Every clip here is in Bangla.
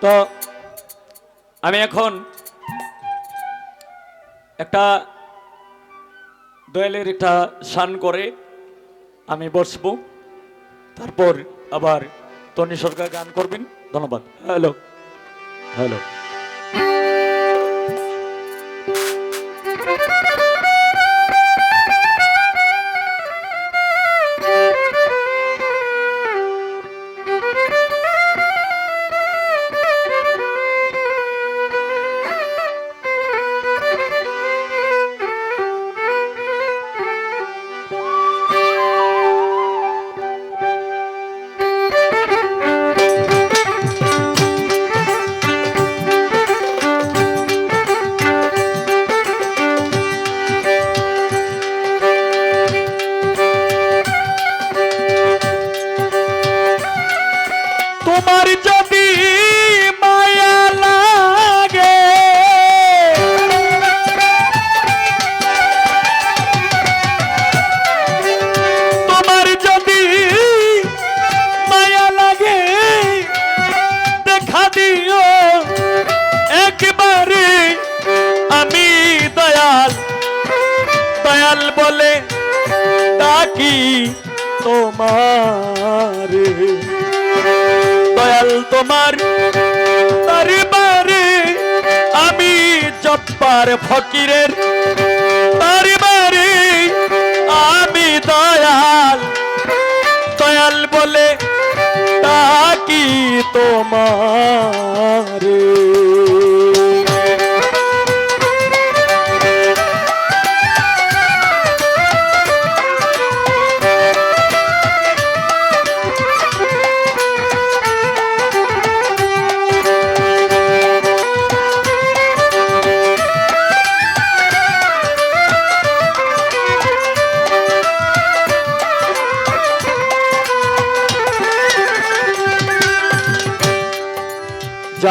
তো আমি এখন একটা দোয়ালের একটা শান করে আমি বসব। তারপর আবার তনি সরকার গান করবেন। ধন্যবাদ। হ্যালো। হ্যালো। তোমারে। দয়াল তোমার তারিবারে আমি জব্বার ফকিরের তারিবারে আমি দয়াল। দয়াল বলে ডাকি তোমারে।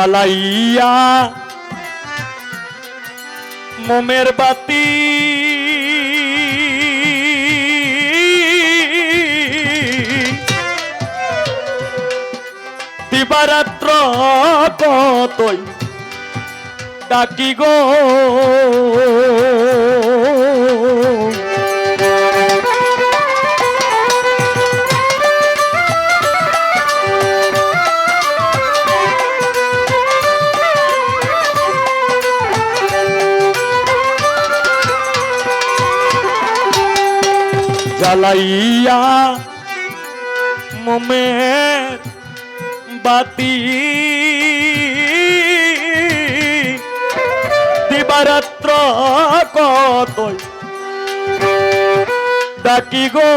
জ্বালাইয়া মোমের বাতি দিবারাত্র কতই ডাকি গো। জ্বালাইয়া মোমের বাতি দিবারাত্র কত ডাকি গো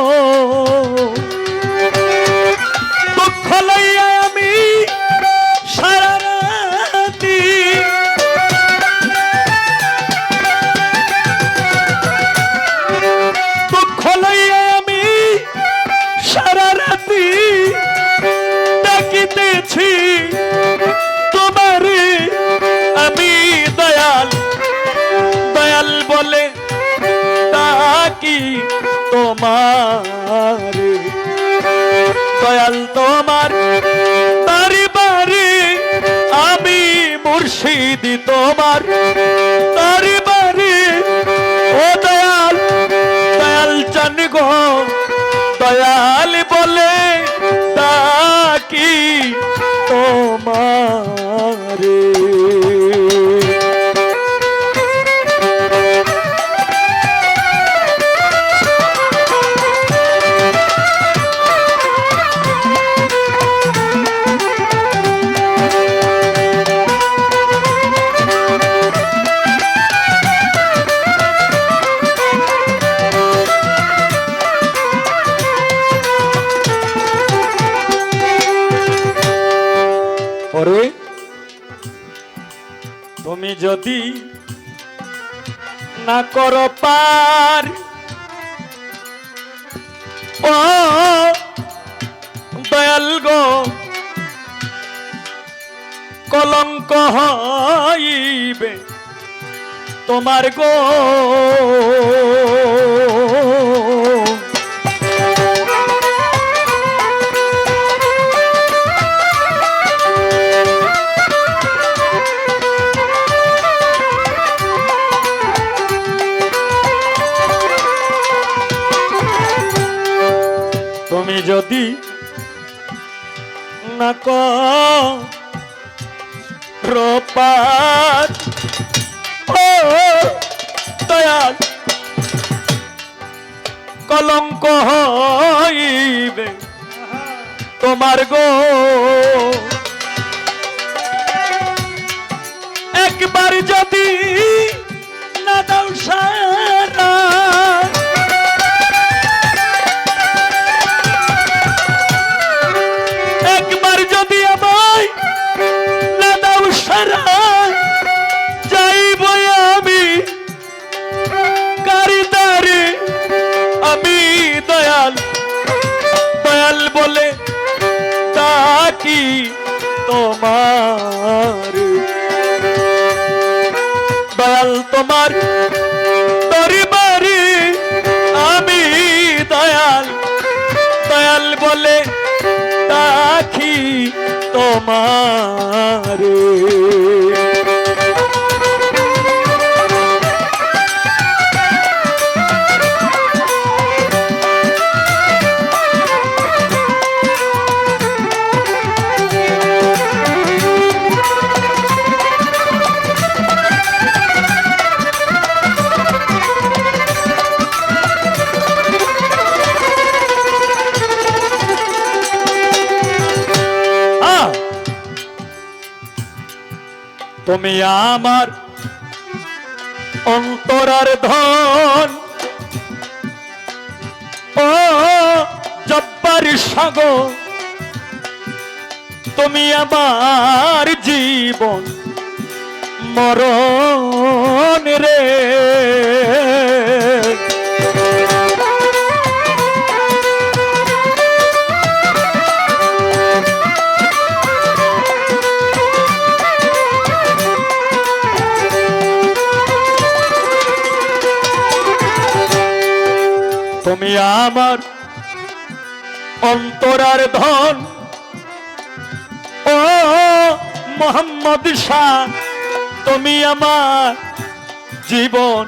তোমারে দয়াল তোমার তারিবারে আমি মুর্শিদি তোমার। ওরে তুমি যদি না করো পার ও দয়াল গো কলঙ্ক হইবে তোমার গো। আমি যদি না কপাত দয়াল কলঙ্ক হইবে তোমার গো। একবার যদি না দাও সাহেব তোমার দরবারে আমি দয়াল দয়াল বলে তাকি তোমার। তুমি আমার অন্তরার ধন। ও জব্বার সাগ তুমি আমার জীবন মরণ রে। তুমি আমার অন্তরার ধন। ও মোহাম্মদ শাহ তুমি আমার জীবন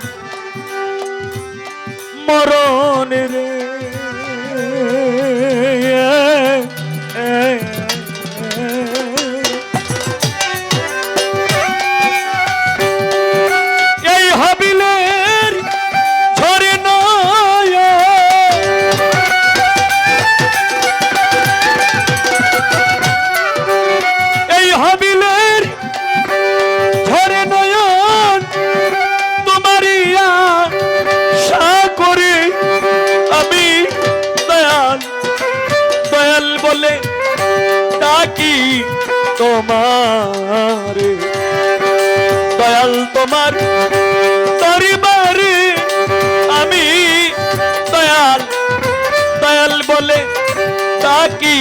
মরণ রে ডাকি তোমার। দয়াল তোমার পরিবারে আমি দয়াল দয়াল বলে থাকি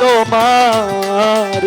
তোমার।